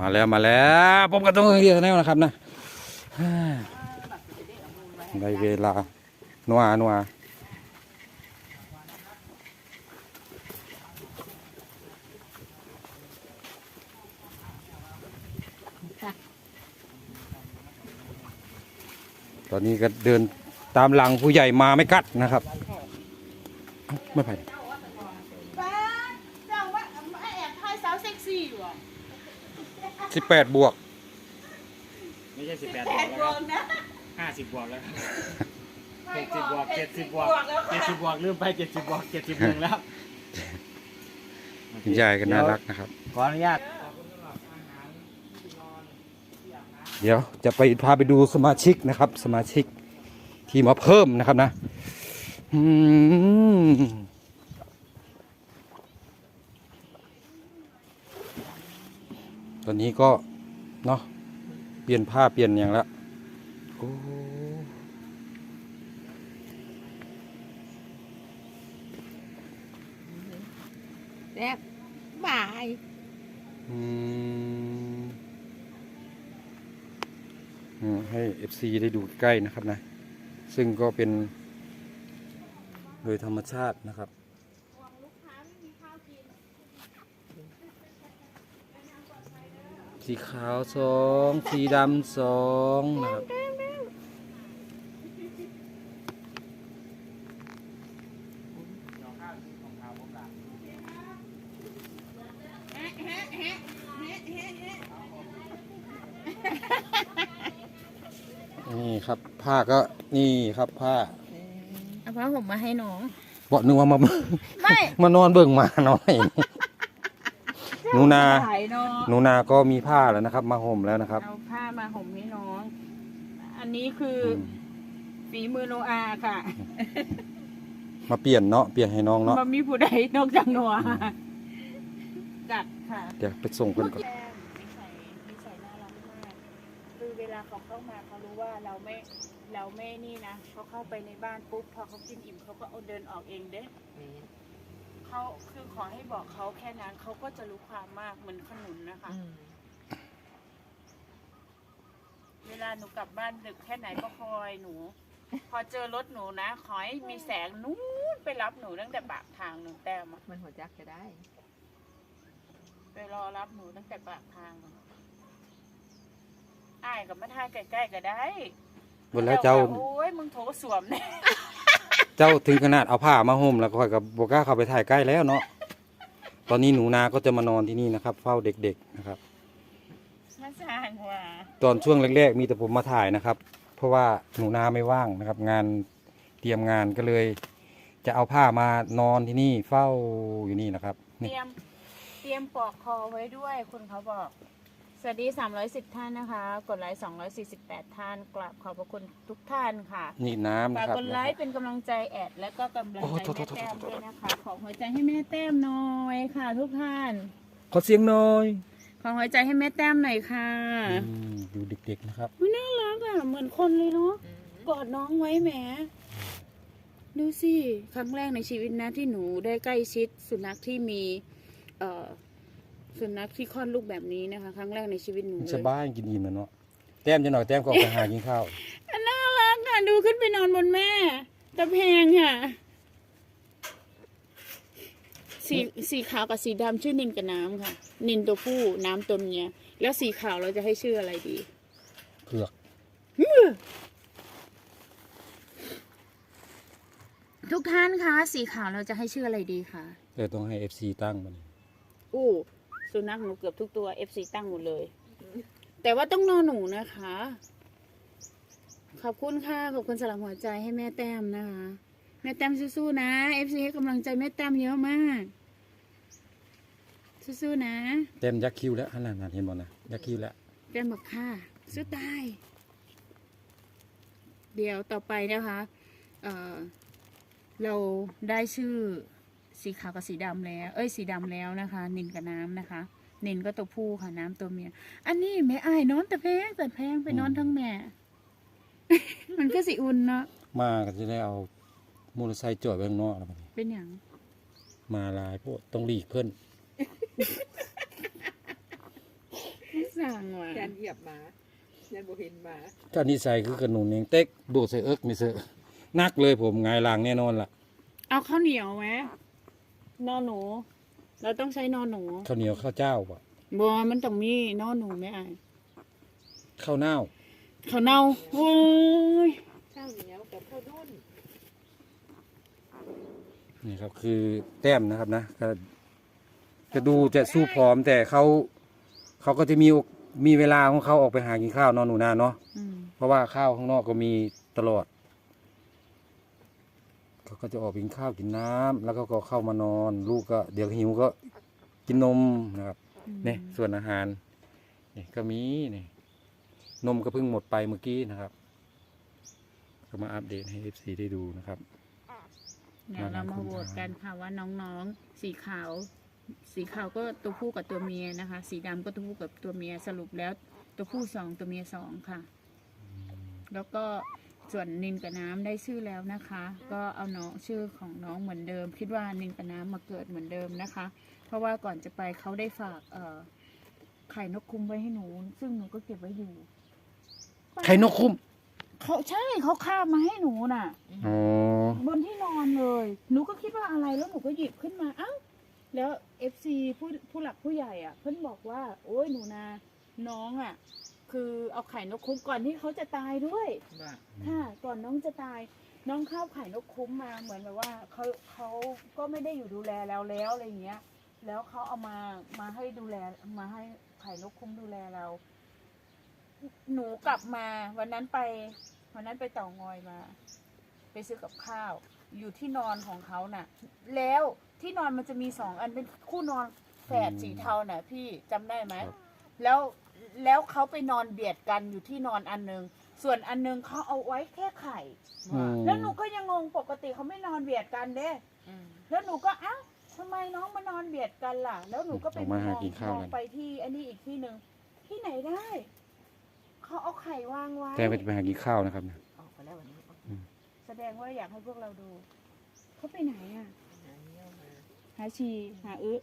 มาแล้วมาแล้วพบกันตรงเรียนแล้วนะครับนะฮ่าได้เวลานัวนัวตอนนี้ก็เดินตามหลังผู้ใหญ่มาไม่กัดนะครับ ไม่ไปาเจ้าว่าไอแอบถ่ายสาวเซ็กซี่อยู่อะ สิบแปดบวก ไม่ใช่สิบแปดบแปวกดแล้ววครับงนะห้าสิบบวกแล้วครับหกสิบบวกเจ็ดสิบบวกแล้วเจ็ดค่ะสิบบวกลืมไปเจ็ดสิบบวกเจ็ดสิบหนึ่งแล้วคุณยายก็น่ารักนะครับ ขออนุญาต เดี๋ยวจะไปพาไปดูสมาชิกนะครับ สมาชิกที่มาเพิ่มนะครับนะ อืม ตอนนี้ก็เนาะเปลี่ยนผ้าเปลี่ยนอย่างละโอ้แซ่บบ่ายอืมอืมให้ FC ได้ดูใกล้นะครับนะ ซึ่งก็เป็น โดยธรรมชาตินะครับ สีขาวสองสีดำสองนะครับนี่ครับผ้าก็นี่ครับผ้าเอาผ้าห่มมาให้น้องบอกนึกว่ามาไม่ มานอนเบิ่งหมาหน่อย หนูนาถ่ายน้องหนูนาก็มีผ้าแล้วนะครับ มาห่มแล้วนะครับ เอาผ้ามาห่มให้น้อง อันนี้คืออม ฝีมือโนอาค่ะมาเปลี่ยนเนาะเปลี่ยนให้น้องเนาะมันมีผู้ใดนอกจากโนอาจัดค่ะ เดี๋ยวไปส่งกันก่อนแก้มนิสัยนิสัยน่ารักมากคือเวลาเขาเข้ามาเขารู้ว่าเราไม่เราไม่นี่นะเขาเข้าไปในบ้านปุ๊บพอเขากินอิ่มเขาก็เอาเดินออกเองเด้ เขาคือขอให้บอกเขาแค่นั้นเขาก็จะรู้ความมากเหมือนขนุนนะคะเวลาหนูกลับบ้านดึกแค่ไหนก็คอยหนู พอเจอรถหนูนะ ขอให้มีแสงนู้นไปรับหนูตั้งแต่ปากทางหนูแต้มอะมันหัวจักจะได้ ไปรอรับหนูตั้งแต่ปากทางอะอ้ายกับมาทายใกล้ๆก็ได้บนแล้วเจ้า โอ้ยมึงโถสวมเนี่ย เจ้าถึงขนาดเอาผ้ามาห่มแล้วก็ค่อยกับบกล้าเข้าไปถ่ายใกล้แล้วเนาะตอนนี้หนูนาก็จะมานอนที่นี่นะครับ เฝ้าเด็กๆนะครับมาสร้างว่าตอนช่วงแรกๆมีแต่ผมมาถ่ายนะครับ เพราะว่าหนูนาไม่ว่างนะครับ งานเตรียมงานก็เลย จะเอาผ้ามานอนที่นี่เฝ้าอยู่นี่นะครับเตนี่รียม เตรียมปลอกคอไว้ด้วยคุณเขาบอก สวัสดี 310 ท่านนะคะ กดไลค์ 248 ท่าน กราบขอบพระคุณทุกท่านค่ะนี่น้ำฝากนะครับ กดไลค์เป็นกำลังใจแอด และก็กำลังโอ้ใจโทษแม่โทษโทษแต้มด้วยนะคะ ขอหัวใจให้แม่แต้มหน่อยค่ะ ทุกท่าน ขอเสียงหน่อยขอหัวใจให้แม่แต้มหน่อยค่ะอืมดูเด็กๆนะครับ อุ๊ยน่ารักอะ เหมือนคนเลยเนาะ กอดน้องไว้แหม ดูสิ ครั้งแรกในชีวิตนะที่หนูได้ใกล้ชิดสุนัขที่มี เอ่อ สุนัขที่คลอดลูกแบบนี้นะคะ ครั้งแรกในชีวิตหนูมันเลสยบายกินอิ่มแล้วเนาะแต้มจะหน่อยแต้มก็ออกไปหากินข้าวน่ารักอะดูขึ้นไปนอนบนแม่ตะแพงอะ สีสีขาวกับสีดำชื่อนินกับน้ำค่ะ นินตัวผู้น้ำตัวเมียแล้วสีขาวเราจะให้ชื่ออะไรดี เผือกทุกท่านคะสีขาวเราจะให้ชื่ออะไรดีคะแต่ต้องให้ FC ตั้งมันอู้ สุนัขหนูเกือบทุกตัว FC ตั้งหมดเลย แต่ว่าต้องนอนหนูนะคะ ขอบคุณค่ะ ขอบคุณสำหรับหัวใจให้แม่แต้มนะคะ แม่แต้มสู้ๆนะ FC ให้กำลังใจแม่แต้มเยอะมาก สู้ๆนะแต้มยักษ์คิ้วแล้วขนาดนั้นเห็นบ่นะยักษ์คิ้วแล้ว แต้มบอกค่ะ สู้ตาย เดี๋ยวต่อไปนะคะ เอ่อ เราได้ชื่อ สีขาวกับสีดำแล้ว เอ้ยสีดำแล้วนะคะ นินกับน้ำนะคะ นินก็ตัวผู้ค่ะน้ำตัวเมีย อันนี้แม่อายนอนแต่แพงแต่แพงไปนอนทั้งแม่ มันก็สิอุ่นเนาะ มาก็จะได้เอามอเตอร์ไซค์จอดไว้ข้างนอกแล้วบัดนี้เป็นอย่างมาลายพวกต้องหลีกเพิ่นสสั่งว่ะแทนเหยียบหมายันบ่เห็นหมาถ้านิสัยคือกระหนุนเองเต็กโดดใส่เอิกนี่เสอะนักเลยผมไงายหลังแน่นอนล่ะ เอาข้าวเหนียวไหม นอหนู เราต้องใช้นอหนูข้าวเหนียวข้าวเจ้าป่ะบัวมันต้องมีนอหนูไหมไอ้ข้าวเน่าข้าวเน่าโอ้ยข้าวเหนียวกับข้าวนุ่นนี่ครับ คือแต้มนะครับนะก็จะดูจะสู้ผอมแต่เขาเขาก็จะมีโอกมีเวลาของเขาออกไปหากินข้าวนอนหนูนาเนาะอืมเพราะว่าข้าวข้างนอกก็มีตลอดเขา ก็จะออกไปกินข้าวกินน้ำแล้วก็ก็เข้ามานอน ลูกก็เดี๋ยวหิวก็กินนมนะครับนี่ส่วนอาหารนี่ก็มีนี่นมก็เพิ่งหมดไปเมื่อกี้นะครับ ก็มาอัปเดตให้เอฟซีได้ดูนะครับเดี๋ยวเรามาโหวตกันค่ะว่าน้องๆ สีขาว สีขาวก็ตัวผู้กับตัวเมียนะคะ สีดำก็ตัวผู้กับตัวเมียสรุปแล้ว ตัวผู้สองตัวเมียสองค่ะ แล้วก็ ส่วนนินกับน้ำได้ชื่อแล้วนะคะ ก็เอาน้องชื่อของน้องเหมือนเดิม คิดว่านินกับน้ำมาเกิดเหมือนเดิมนะคะ เพราะว่าก่อนจะไปเขาได้ฝากเอ่อไข่นกคุ้มไว้ให้หนู ซึ่งหนูก็เก็บไว้อยู่ไข่นกคุ้มเขาใช่เขาคาบมาให้หนูน่ะอ๋อบนที่นอนเลย หนูก็คิดว่าอะไรแล้วหนูก็หยิบขึ้นมาเอ้าแล้วเอฟซีผู้ผู้หลักผู้ใหญ่อะ เพิ่นบอกว่า โอ้ยหนูนาน้องอะ คือเอาไข่นกคุ้มก่อนที่เขาจะตายด้วย ว่าค่ะก่อนน้องจะตาย น้องข้าวไข่นกคุ้มมาเหมือนแบบว่าเขาเขาก็ไม่ได้อยู่ดูแลเราแล้วอะไรอย่างเงี้ย แล้วเขาเอามามาให้ดูแลมาให้ไข่นกคุ้มดูแลเรา หนูกลับมาวันนั้นไป วันนั้นไปเต่างอยมา ไปซื้อกับข้าว อยู่ที่นอนของเขาน่ะ แล้วที่นอนมันจะมีสองอันเป็นคู่นอนแฝดสีเทาน่ะ พี่จำได้ไหม ครับ แล้ว แล้วเขาไปนอนเบียดกันอยู่ที่นอนอันหนึง ส่วนอันหนึงเขาเอาไว้แค่ไข่ อืม แล้วหนูก็ยังงงปกติเขาไม่นอนเบียดกันเด้ อืมแล้วหนูก็อ้าวทำไมน้องมานอนเบียดกันล่ะ แล้วหนูก็ไปออกมาหากินข้าวมองกันไปที่อันนี้อีกที่หนึ่งที่ไหนได้ เขาเอาไข่วางไว้ แต่ไปจะไปหากินข้าวนะครับออกไปแล้ววันนี้แสดงว่าอยากให้พวกเราดู เขาไปไหนอะ หาเงี้ยวมาหาฉี่หาอึ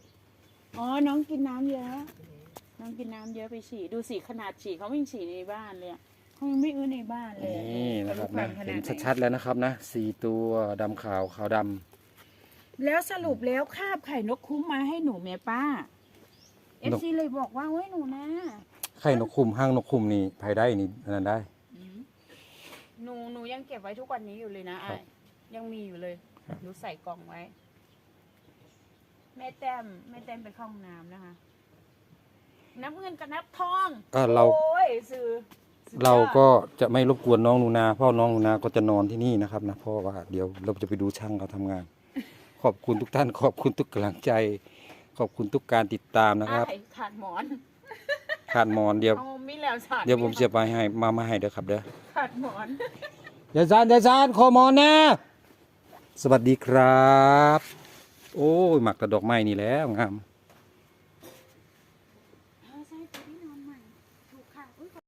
อ๋อ น้องกินน้ำเยอะ น้องกินน้ำเยอะไปฉี่ดูสิขนาดฉี่เขาไม่ฉี่ในบ้านเลยอะเขายังไม่อื้อในบ้านเลยนี่นะครับนะขเห็นาดนไหนชัดๆแล้วนะครับนะสี่ตัวดำขาวขาวดำแล้วสรุปแล้วคาบไข่นกคุ้มมาให้หนูเมียป้าเอฟนกซีเลยบอกว่าเว้ยหนูนะไข่นกคุมห้างนกคุมนี่ภายได้นี่อันนั้นได้หนูหนูยังเก็บไว้ทุกวันนี้อยู่เลยนะครัไอ้บยังมีอยู่เลยครับ หนูใส่กล่องไว้ แม่แต้มแม่แต้มไปเข้าห้องน้ำนะคะ นับเงินกับนับทองก็เรา โอ้ยซื้อสุดยอดเราก็จะไม่รบกวนน้องหนูนาเพราะน้องหนูนาก็จะนอนที่นี่นะครับนะเพราะว่าเดี๋ยวเราจะไปดูช่างเขาทำงาน ขอบคุณทุกท่านขอบคุณทุกกำลังใจ ขอบคุณทุกการติดตามนะครับอ้ายขาดหมอนขาดหมอนเดี๋ยวเอามีแล้วสาดเดี๋ยวผมจะไปให้มามาให้เด้อครับเด้อขาดหมอนเดี๋ยวซานเดี๋ยวซานขอหมอนนะสวัสดีครับ โอ้ยหมักแต่ดอกไม้นี่แหล้วงาม